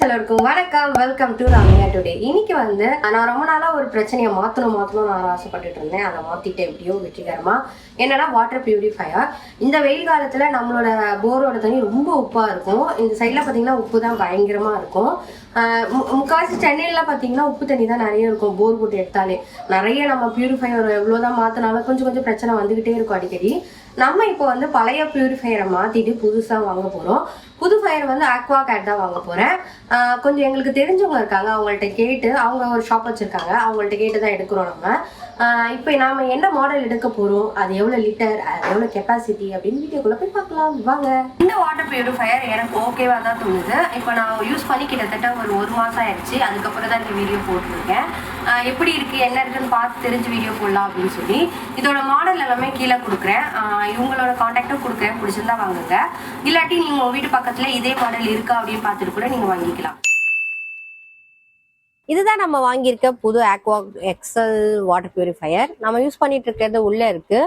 Guys எல்லாருக்கும் வணக்கம். Welcome to Ramya today இன்னைக்கு வந்து நான் ரொம்ப நாளாக ஒரு பிரச்சனையை மாற்றணும் மாற்றணும்னு நான் ஆசைப்பட்டுட்டு இருந்தேன். அதை மாற்றிட்டேன் எப்படியோ வெற்றிகரமாக என்னன்னா வாட்டர் பியூரிஃபையர் இந்த வெயில் காலத்தில் நம்மளோட போரோட தண்ணி ரொம்ப உப்பாக இருக்கும். இந்த சைடில் பார்த்தீங்கன்னா உப்பு தான் பயங்கரமாக இருக்கும். முக்கால்வாசி சென்னையில் பார்த்தீங்கன்னா உப்பு தண்ணி தான் நிறைய இருக்கும். போர் போட்டு எடுத்தாலே. நிறைய நம்ம பியூரிஃபையர் எவ்வளோதான் மாற்றினாலும் கொஞ்சம் கொஞ்சம் பிரச்சனை வந்துக்கிட்டே இருக்கும் அடிக்கடி. நம்ம இப்போ வந்து பழைய பியூரிஃபையரை மாற்றிட்டு புதுசாக வாங்க போகிறோம் புது ஃபயர் வந்து ஆக்வா கேட் தான் வாங்க போகிறேன் கொஞ்சம் எங்களுக்கு தெரிஞ்சவங்க இருக்காங்க அவங்கள்ட்ட கேட்டு அவங்க ஒரு ஷாப் வச்சுருக்காங்க அவங்கள்ட்ட கேட்டு தான் எடுக்கிறோம் நம்ம. இப்போ நாம் என்ன மாடல் எடுக்க போகிறோம் அது எவ்வளோ லிட்டர் அது எவ்வளோ கெப்பாசிட்டி அப்படின்னு வீடியோக்குள்ளே போய் பார்க்கலாம். வாங்க. இந்த வாட்டர் பியூரிஃபையர் எனக்கு ஓகேவாக தான் தோணுது. இப்போ நான் யூஸ் பண்ணி கிட்டத்தட்ட ஒரு ஒரு மாதம் ஆயிடுச்சு. அதுக்கப்புறம் தான் இந்த வீடியோ போட்டிருக்கேன். எப்படி இருக்குது என்ன இருக்குன்னு பார்த்து தெரிஞ்சு வீடியோ போடலாம் அப்படின்னு சொல்லி. இதோட மாடல் எல்லாமே கீழே கொடுக்குறேன். இவங்களோட காண்டாக்டும் கொடுக்குறேன். பிடிச்சிருந்தா வாங்குங்க. இல்லாட்டி நீங்கள் வீட்டு வீட்டு பக்கத்துல இதே மாடல் இருக்கா அப்படின்னு பார்த்துட்டு கூட நீங்க வாங்கிக்கலாம். இதுதான் நம்ம வாங்கியிருக்க புது ஆக்வா எக்ஸல் வாட்டர் பியூரிஃபையர் நம்ம யூஸ் பண்ணிட்டு இருக்கிறது உள்ள இருக்கு.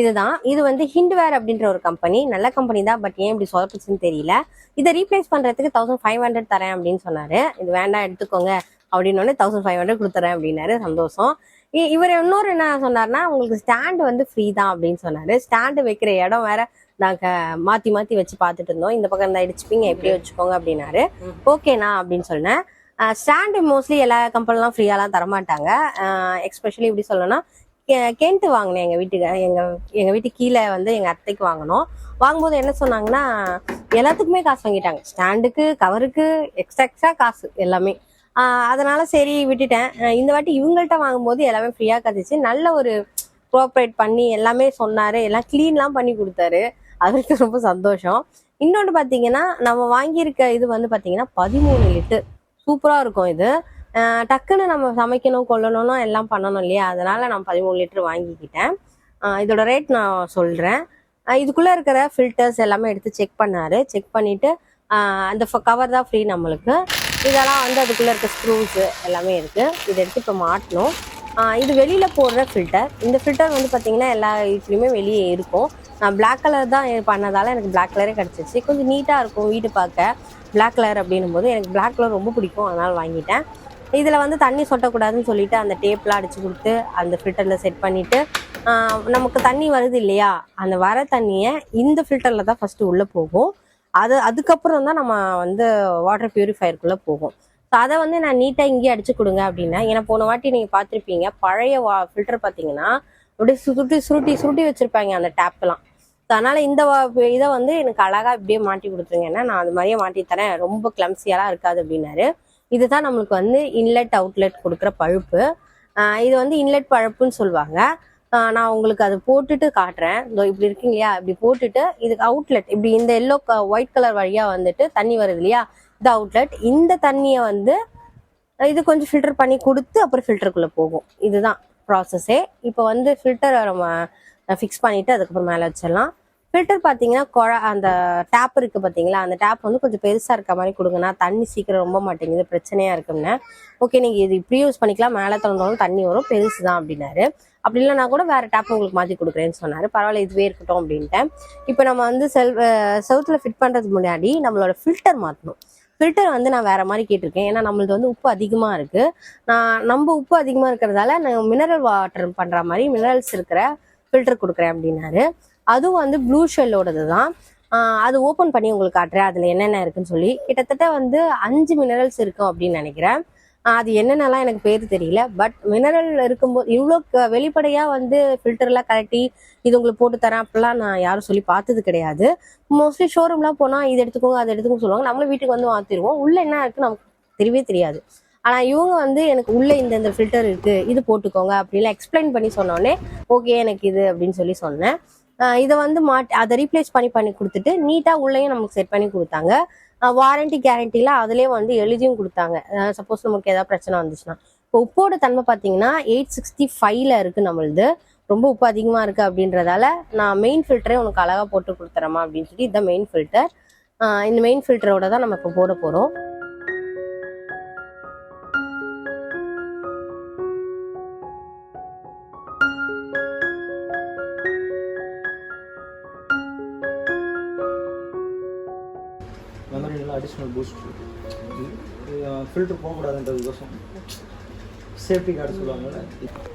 இதுதான். இது வந்து ஹிண்ட்வேர் அப்படின்ற ஒரு கம்பெனி நல்ல கம்பெனி தான் பட் ஏன் இப்படி சொதப்புச்சுன்னு தெரியல. இதை ரீப்ளேஸ் பண்றதுக்கு தௌசண்ட் ஃபைவ் ஹண்ட்ரட் தரேன் அப்படின்னு சொன்னாரு. இது வேண்டாம் எடுத்துக்கோங்க. அப்படின்னு தௌசண்ட் ஃபைவ் ஹண்ட்ரட் கொடுத்துறேன் அப்படின்னாரு. சந்தோஷம். இவர் இன்னொரு என்ன சொன்னார்னா உங்களுக்கு ஸ்டாண்ட் வந்து ஃப்ரீ தான் அப்படின்னு சொன்னாரு. ஸ்டாண்டு வைக்கிற இடம் வேற நாங்க மாத்தி மாத்தி வச்சு பார்த்துட்டு இருந்தோம். இந்த பக்கம் இருந்தா இடிச்சுப்பீங்க எப்படி வச்சுக்கோங்க அப்படின்னாரு. ஓகேண்ணா அப்படின்னு சொன்னேன் ஸ்டாண்டு மோஸ்ட்லி எல்லா கம்பெனிலாம் ஃப்ரீயாலாம் தரமாட்டாங்க. எக்ஸ்பெஷலி இப்படி சொல்லணும்னா கெ- கென்ட் வாங்கினேன் எங்க வீட்டுக்கு எங்க எங்க வீட்டு கீழே வந்து எங்க அத்தைக்கு வாங்கினோம். வாங்கும்போது என்ன சொன்னாங்கன்னா எல்லாத்துக்குமே காசு வாங்கிட்டாங்க. ஸ்டாண்டுக்கு கவருக்கு எக்ஸ்ட்ரா எக்ஸ்ட்ரா காசு எல்லாமே. அதனால சரி விட்டுட்டேன். இந்த வாட்டி இவங்கள்ட்ட வாங்கும்போது எல்லாமே ஃப்ரீயா கிடைச்சிச்சு நல்ல ஒரு ப்ரோப்ரேட் பண்ணி எல்லாமே சொன்னாரு. எல்லாம் க்ளீன்லாம் பண்ணி கொடுத்தாரு. அதுக்கு ரொம்ப சந்தோஷம். இன்னொன்று பார்த்தீங்கன்னா நம்ம வாங்கியிருக்க இது வந்து பார்த்தீங்கன்னா பதிமூணு லிட்டர் சூப்பராக இருக்கும் இது. டக்குன்னு நம்ம சமைக்கணும் கொள்ளணும்னா எல்லாம் பண்ணணும் இல்லையா? அதனால நான் பதிமூணு லிட்டர் வாங்கிக்கிட்டேன். இதோட ரேட் நான் சொல்கிறேன் இதுக்குள்ளே இருக்கிற ஃபில்டர்ஸ் எல்லாமே எடுத்து செக் பண்ணார். செக் பண்ணிவிட்டு அந்த கவர் தான் ஃப்ரீ நம்மளுக்கு. இதெல்லாம் வந்து அதுக்குள்ளே இருக்க ஸ்க்ரூஸு எல்லாமே இருக்குது இதை எடுத்து இப்போ மாட்டணும். இது வெளியில் போடுற ஃபில்டர் இந்த ஃபில்டர் வந்து பார்த்திங்கன்னா எல்லா இதுலேயுமே வெளியே இருக்கும். நான் பிளாக் கலர் தான் பண்ணதால எனக்கு பிளாக் கலரே கிடச்சிச்சு. கொஞ்சம் நீட்டாக இருக்கும் வீடு பார்க்க. பிளாக் கலர் அப்படின்னும் போது எனக்கு பிளாக் கலர் ரொம்ப பிடிக்கும். அதனால் வாங்கிட்டேன். இதில் வந்து தண்ணி சொட்டக்கூடாதுன்னு சொல்லிட்டு அந்த டேப்லாம் அடிச்சு கொடுத்து அந்த ஃபில்டரில் செட் பண்ணிவிட்டு நமக்கு தண்ணி வருது இல்லையா? அந்த வர தண்ணியை இந்த ஃபில்டரில் தான் ஃபஸ்ட்டு உள்ளே போகும். அது அதுக்கப்புறம் தான் நம்ம வந்து வாட்டர் பியூரிஃபையருக்குள்ளே போகும். ஸோ அதை வந்து நான் நீட்டாக இங்கேயே அடிச்சு கொடுங்க அப்படின்னா ஏன்னா போன வாட்டி நீங்கள் பார்த்துருப்பீங்க பழைய வா ஃபில்டர் பார்த்தீங்கன்னா அப்படியே சுருட்டி சுருட்டி சுருட்டி வச்சுருப்பாங்க அந்த டேப்லாம் அதனால் இந்த இதை வந்து எனக்கு அழகாக இப்படியே மாட்டி கொடுத்துருங்க. ஏன்னா நான் அது மாதிரியே மாட்டி தரேன். ரொம்ப கிளம்சியெல்லாம் இருக்காது அப்படின்னாரு. இதுதான் நம்மளுக்கு வந்து இன்லெட் அவுட்லெட் கொடுக்குற பழுப்பு. இது வந்து இன்லெட் பழுப்புன்னு சொல்லுவாங்க. நான் உங்களுக்கு அது போட்டுட்டு காட்டுறேன். இதோ இப்படி இருக்கு இல்லையா? இப்படி போட்டுட்டு இதுக்கு அவுட்லெட் இப்படி இந்த எல்லோ ஒயிட் கலர் வழியா வந்துட்டு தண்ணி வருது இல்லையா? இது அவுட்லெட் இந்த தண்ணியை வந்து இது கொஞ்சம் ஃபில்டர் பண்ணி கொடுத்து அப்புறம் ஃபில்டருக்குள்ளே போகும். இதுதான் ப்ராசஸே இப்போ வந்து ஃபில்டரை நம்ம ஃபிக்ஸ் பண்ணிட்டு அதுக்கப்புறம் மேலே வச்சிடலாம். ஃபில்டர் பார்த்தீங்கன்னா குழா அந்த டேப் இருக்கு பார்த்தீங்களா அந்த டேப் வந்து கொஞ்சம் பெருசாக இருக்க மாதிரி கொடுங்கண்ணா. தண்ணி சீக்கிரம் ரொம்ப மாட்டேங்குது. பிரச்சனையாக இருக்கும்னு ஓகே நீங்கள் இது இப்படி யூஸ் பண்ணிக்கலாம். மேலே திறந்தாலும் தண்ணி வரும். பெருசு தான் அப்படின்னாரு. அப்படி இல்லைனா கூட வேற டேப் உங்களுக்கு மாற்றி கொடுக்குறேன்னு சொன்னார். பரவாயில்ல இதுவே இருக்கட்டும் அப்படின்ட்டு இப்போ நம்ம வந்து செல் செவத்தில் ஃபிட் பண்ணுறதுக்கு முன்னாடி நம்மளோட ஃபில்டர் மாற்றணும் ஃபில்டர் வந்து நான் வேற மாதிரி கேட்டிருக்கேன். ஏன்னா நம்மளது வந்து உப்பு அதிகமாக இருக்கு. நான் நம்ம உப்பு அதிகமாக இருக்கிறதால நான் மினரல் வாட்டர் பண்ணுற மாதிரி மினரல்ஸ் இருக்கிற ஃபில்டர் கொடுக்குறேன் அப்படின்னாரு. அதுவும் வந்து ப்ளூ ஷெல்லோடது தான் அது ஓப்பன் பண்ணி உங்களுக்கு காட்டுறேன். அதில் என்னென்ன இருக்குன்னு சொல்லி. கிட்டத்தட்ட வந்து அஞ்சு மினரல்ஸ் இருக்கும் அப்படின்னு நினைக்கிறேன். அது என்னென்னலாம் எனக்கு பேர் தெரியல. பட் மினரல் இருக்கும்போது இவ்வளோ வெளிப்படையாக வந்து ஃபில்டர்லாம் கலட்டி இது உங்களுக்கு போட்டு தரேன் அப்படிலாம் நான் யாரும் சொல்லி பார்த்தது கிடையாது. மோஸ்ட்லி ஷோரூம்லாம் போனால் இது எடுத்துக்கோங்க அது எடுத்துக்கோங்க சொல்லுவாங்க. நம்மளும் வீட்டுக்கு வந்து மாற்றிடுவோம் உள்ள என்ன இருக்குன்னு நமக்கு தெரியவே தெரியாது. ஆனால் இவங்க வந்து எனக்கு உள்ள இந்த இந்த ஃபில்டர் இருக்கு இது போட்டுக்கோங்க அப்படின்லாம் எக்ஸ்பிளைன் பண்ணி சொன்னோடனே ஓகே எனக்கு இது அப்படின்னு சொல்லி சொன்னேன். இதை வந்து மாட்டி அதை ரீப்ளேஸ் பண்ணி பண்ணி கொடுத்துட்டு நீட்டாக உள்ளேயும் நமக்கு செட் பண்ணி கொடுத்தாங்க. வாரண்டி கேரண்டியில் அதுலேயே வந்து எழுதியும் கொடுத்தாங்க. சப்போஸ் நமக்கு ஏதாவது பிரச்சனை வந்துச்சுன்னா. இப்போ உப்போட தன்மை பார்த்தீங்கன்னா எயிட் சிக்ஸ்டி ஃபைவ்ல இருக்கு நம்மளது. ரொம்ப உப்பு அதிகமாக இருக்குது அப்படின்றதால நான் மெயின் ஃபில்டரே உனக்கு அழகாக போட்டு கொடுத்துறேம்மா அப்படின்னு சொல்லி இதுதான் மெயின் ஃபில்டர் இந்த மெயின் ஃபில்டரோட தான் நம்ம இப்போ போட போகிறோம் அடிஷ்னல் பூஸ்ட் ஃபில்டர் போகக்கூடாதுன்றதுக்கோசம் சேஃப்டி கார்டு சொல்லுவாங்கல்ல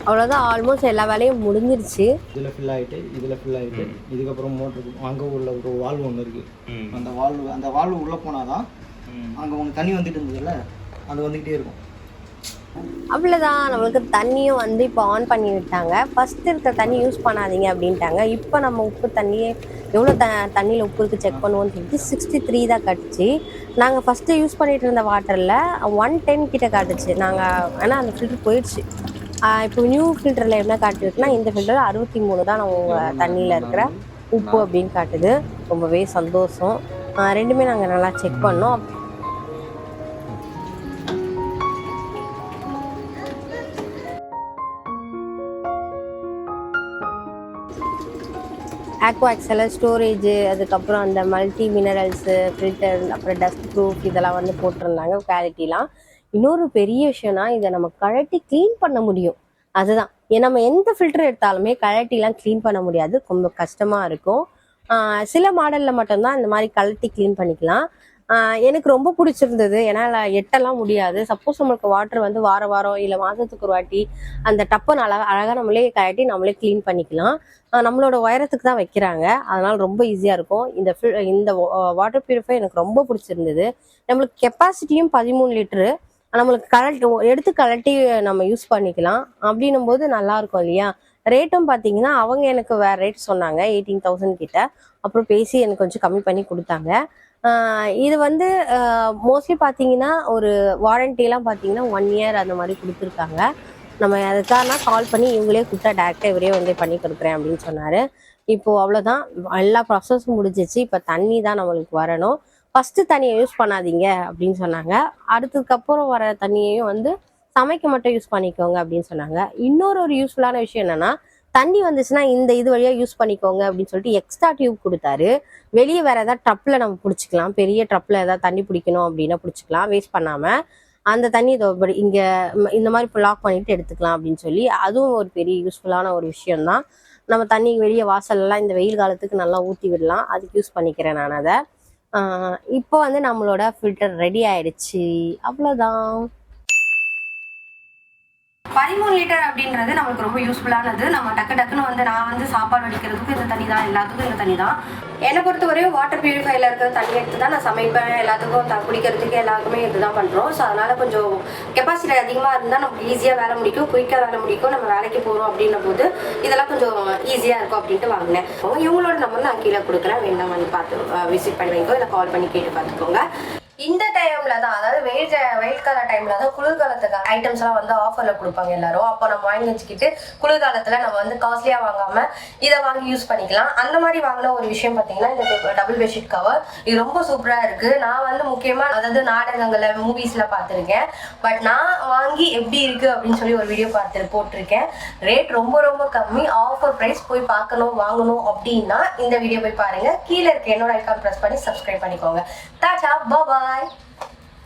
அவ்வளோதான் ஆல்மோஸ்ட் எல்லா வேலையும் முடிஞ்சிருச்சு. இதில் ஃபில் ஆகிட்டு இதில் ஃபில் ஆகிட்டு இதுக்கப்புறம் மோட்டருக்கு அங்கே உள்ள ஒரு வால்வு ஒன்று இருக்குது அந்த வால்வு அந்த வால்வு உள்ளே போனால் தான் அங்கே உங்க தண்ணி வந்துட்டு இருந்ததுல்ல அது வந்துக்கிட்டே இருக்கும். அவ்வளோதான் நம்மளுக்கு தண்ணியும் வந்து இப்போ ஆன் பண்ணி விட்டாங்க. ஃபஸ்ட்டு இருக்க தண்ணி யூஸ் பண்ணாதீங்க அப்படின்ட்டாங்க. இப்போ நம்ம உப்பு தண்ணியே எவ்வளோ த தண்ணியில் உப்பு இருக்குது செக் பண்ணுவோம்னு சொல்லிட்டு சிக்ஸ்டி த்ரீ தான் காட்டுச்சு. நாங்கள் ஃபஸ்ட்டு யூஸ் பண்ணிட்டு இருந்த வாட்டரில் ஒன் டென் கிட்ட காட்டுச்சு. நாங்கள் ஏன்னா அந்த ஃபில்டர் போயிடுச்சு. இப்போ நியூ ஃபில்டரில் என்ன காட்டிருக்குன்னா இந்த ஃபில்டர் அறுபத்தி மூணு தான் நம்ம தண்ணியில் இருக்கிற உப்பு அப்படின்னு காட்டுது. ரொம்பவே சந்தோஷம். ரெண்டுமே நாங்கள் நல்லா செக் பண்ணோம். ஆக்வா எக்ஸலர் ஸ்டோரேஜ் அதுக்கப்புறம் அந்த மல்டி மினரல்ஸு ஃபில்டர் அப்புறம் டஸ்ட் ப்ரூஃப் இதெல்லாம் வந்து போட்டிருந்தாங்க குவாலிட்டிலாம் இன்னொரு பெரிய விஷயம்னா இதை நம்ம கழட்டி க்ளீன் பண்ண முடியும். அதுதான். நம்ம எந்த ஃபில்டர் எடுத்தாலுமே கழட்டிலாம் க்ளீன் பண்ண முடியாது. ரொம்ப கஷ்டமாக இருக்கும். சில மாடலில் மட்டும்தான் இந்த மாதிரி கழட்டி க்ளீன் பண்ணிக்கலாம். எனக்கு ரொம்ப பிடிச்சிருந்தது. ஏன்னா எட்டெல்லாம் முடியாது. சப்போஸ் நம்மளுக்கு வாட்டர் வந்து வார வாரம் இல்லை மாதத்துக்கு ஒரு வாட்டி அந்த டப்பை அழகா அழகாக நம்மளே கழட்டி நம்மளே க்ளீன் பண்ணிக்கலாம். நம்மளோட உயரத்துக்கு தான் வைக்கிறாங்க. அதனால ரொம்ப ஈஸியாக இருக்கும். இந்த ஃபில் இந்த வாட்டர் பியூரிஃபை எனக்கு ரொம்ப பிடிச்சிருந்தது. நம்மளுக்கு கெப்பாசிட்டியும் பதிமூணு லிட்டரு நம்மளுக்கு கலட்டி எடுத்து கலட்டி நம்ம யூஸ் பண்ணிக்கலாம். அப்படின்னும் போது நல்லா இருக்கும் இல்லையா? ரேட்டும் பார்த்தீங்கன்னா அவங்க எனக்கு வேற ரேட் சொன்னாங்க எயிட்டீன் தௌசண்ட் கிட்ட. அப்புறம் பேசி எனக்கு கொஞ்சம் கம்மி பண்ணி கொடுத்தாங்க. இது வந்து மோஸ்ட்லி பார்த்தீங்கன்னா ஒரு வாரண்டிலாம் பார்த்தீங்கன்னா ஒன் இயர் அந்த மாதிரி கொடுத்துருக்காங்க. நம்ம அதுக்காக கால் பண்ணி இவங்களே கொடுத்தா டேரெக்டாக இவரே வந்து பண்ணி கொடுக்குறேன் அப்படின்னு சொன்னார். இப்போது அவ்வளோதான் எல்லா ப்ராசஸும் முடிஞ்சிச்சு. இப்போ தண்ணி தான் நம்மளுக்கு வரணும். ஃபஸ்ட்டு தண்ணியை யூஸ் பண்ணாதீங்க அப்படின்னு சொன்னாங்க. அடுத்ததுக்கப்புறம் வர தண்ணியையும் வந்து சமைக்க மட்டும் யூஸ் பண்ணிக்கோங்க அப்படின்னு சொன்னாங்க. இன்னொரு ஒரு யூஸ்ஃபுல்லான விஷயம் என்னென்னா தண்ணி வந்துச்சுன்னா இந்த இது வழியா யூஸ் பண்ணிக்கோங்க அப்படின்னு சொல்லிட்டு எக்ஸ்ட்ரா டியூப் கொடுத்தாரு. வெளியே வேற ஏதாவது ட்ரப்ல நம்ம பிடிச்சிக்கலாம். பெரிய ட்ரப்ல ஏதாவது தண்ணி பிடிக்கணும் அப்படின்னா பிடிச்சிக்கலாம். வேஸ்ட் பண்ணாம அந்த தண்ணி இதோ இப்படி இங்க இந்த மாதிரி லாக் பண்ணிட்டு எடுத்துக்கலாம் அப்படின்னு சொல்லி அதுவும் ஒரு பெரிய யூஸ்ஃபுல்லான ஒரு விஷயம்தான். நம்ம தண்ணி வெளியே வாசல்லாம் இந்த வெயில் காலத்துக்கு நல்லா ஊற்றி விடலாம். அதுக்கு யூஸ் பண்ணிக்கிறேன் நான் அதை. இப்போ வந்து நம்மளோட ஃபில்டர் ரெடி ஆயிடுச்சு. அவ்வளோதான் பதிமூணு லிட்டர் அப்படின்றது நம்மளுக்கு ரொம்ப யூஸ்ஃபுல்லானது நம்ம டக்கு டக்குன்னு வந்து நான் வந்து சாப்பாடு வடிக்கிறதுக்கு இந்த தண்ணி தான் எல்லாத்துக்கும் இந்த தண்ணி தான் என்னை பொறுத்தவரையும் வாட்டர் பியூரிஃபைல இருக்கிற தண்ணி எடுத்து தான் நான் சமைப்பேன். எல்லாத்துக்கும் த குடிக்கிறதுக்கு எல்லாருக்குமே இதுதான் பண்ணுறோம் ஸோ அதனால கொஞ்சம் கெப்பாசிட்டி அதிகமாக இருந்தால் நமக்கு ஈஸியாக வேலை முடிக்கும். குயிக்காக வேலை முடிக்கும். நம்ம வேலைக்கு போகிறோம் அப்படின்னும் போது இதெல்லாம் கொஞ்சம் ஈஸியாக இருக்கும் அப்படின்ட்டு வாங்கினேன். இவங்களோட நம்பர் நான் கீழே கொடுக்குறேன். வேணா வந்து பார்த்து விசிட் பண்ணி வைக்கோ இல்லை கால் பண்ணி கேட்டு பார்த்துக்கோங்க. இந்த டைம்ல தான் அதாவது வெயில் வெயில் கால டைம்ல தான் குளிர்காலத்துக்கு ஐட்டம்ஸ் எல்லாம் வந்து ஆஃபர்ல கொடுப்பாங்க எல்லாரும். அப்போ நம்ம வாங்கி வச்சுக்கிட்டு குளிர்காலத்துல நம்ம வந்து காஸ்ட்லியா வாங்காம இதை வாங்கி யூஸ் பண்ணிக்கலாம். அந்த மாதிரி வாங்கின ஒரு விஷயம் பாத்தீங்கன்னா இந்த டபுள் பெட்ஷீட் கவர் இது ரொம்ப சூப்பரா இருக்கு. நான் வந்து முக்கியமா அதாவது நாடகங்கள்ல மூவிஸ்ல பார்த்துருக்கேன். பட் நான் வாங்கி எப்படி இருக்கு அப்படின்னு சொல்லி ஒரு வீடியோ பார்த்து போட்டிருக்கேன். ரேட் ரொம்ப ரொம்ப கம்மி. ஆஃபர் பிரைஸ் போய் பார்க்கணும் வாங்கணும் அப்படின்னா இந்த வீடியோ போய் பாருங்க. கீழே இருக்க என்னோட ஐக்கான் ப்ரெஸ் பண்ணி சப்ஸ்கிரைப் பண்ணிக்கோங்க. தாச்சா பாபா பாய்